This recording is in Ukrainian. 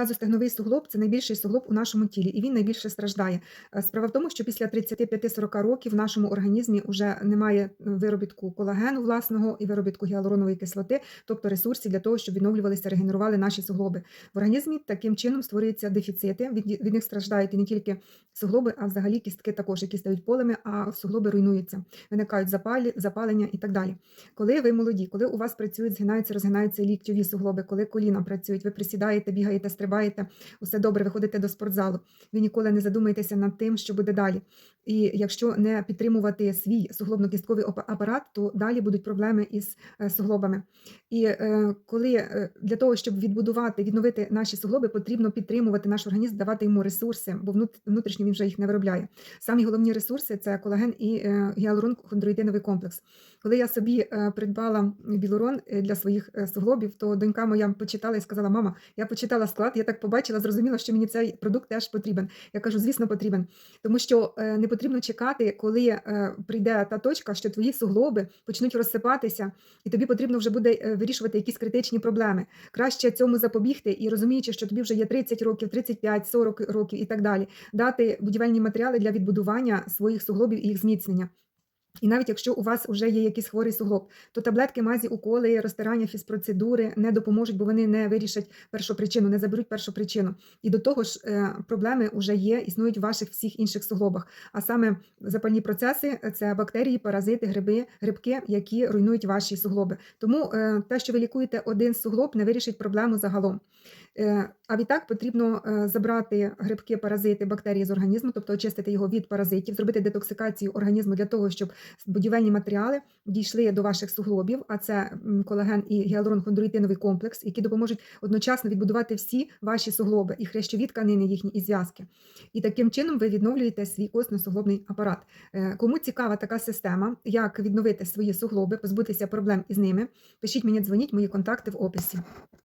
Тазостегновий суглоб це найбільший суглоб у нашому тілі, і він найбільше страждає. Е, Справа в тому, що після 35-40 років в нашому організмі вже немає виробітку колагену власного і виробітку гіалуронової кислоти, тобто ресурсів для того, щоб відновлювалися, регенерували наші суглоби. В організмі таким чином створюються дефіцити. Від, від них страждають і не тільки суглоби, а взагалі кістки також, які стають полими, а суглоби руйнуються, виникають запалі, запалення і так далі. Коли ви молоді, коли у вас працюють, згинаються, розгинаються ліктьові суглоби, коли коліна працюють, ви присідаєте, бігаєте, стрибаєте, усе добре, ви ходите до спортзалу. Ви ніколи не задумаєтеся над тим, що буде далі. І якщо не підтримувати свій суглобно-кістковий апарат, то далі будуть проблеми із е, суглобами. І е, коли е, для того, щоб відбудувати, відновити наші суглоби, потрібно підтримувати наш організм, давати йому ресурси, бо внут- внутрішньо він вже їх не виробляє. Самі головні ресурси це колаген і гіалурон хондроїтиновий комплекс. Коли я собі е, придбала білурон е, для своїх е, суглобів, то донька моя почитала і сказала: Мама, я почитала склад, я так побачила, зрозуміла, що мені цей продукт теж потрібен. Я кажу, звісно, потрібен, тому що не потрібно чекати, коли прийде та точка, що твої суглоби почнуть розсипатися, і тобі потрібно вже буде вирішувати якісь критичні проблеми. Краще цьому запобігти і розуміючи, що тобі вже є 30 років, 35, 40 років і так далі, дати будівельні матеріали для відбудування своїх суглобів і їх зміцнення. І навіть якщо у вас вже є якийсь хворий суглоб, то таблетки, мазі, уколи, розтирання, фізпроцедури не допоможуть, бо вони не вирішать першу причину, не заберуть першу причину. І до того ж, е, проблеми вже є, існують в ваших всіх інших суглобах. А саме запальні процеси це бактерії, паразити, гриби, грибки, які руйнують ваші суглоби. Тому е, те, що ви лікуєте один суглоб, не вирішить проблему загалом. Е, А відтак потрібно забрати грибки, паразити, бактерії з організму, тобто очистити його від паразитів, зробити детоксикацію організму для того, щоб будівельні матеріали дійшли до ваших суглобів, а це колаген і гіалурон-хондроїтиновий комплекс, які допоможуть одночасно відбудувати всі ваші суглоби, і хрящові тканини, їхні і зв'язки. І таким чином ви відновлюєте свій костно-суглобний апарат. Е, Кому цікава така система, як відновити свої суглоби, позбутися проблем із ними, пишіть мені, дзвоніть, мої контакти в описі.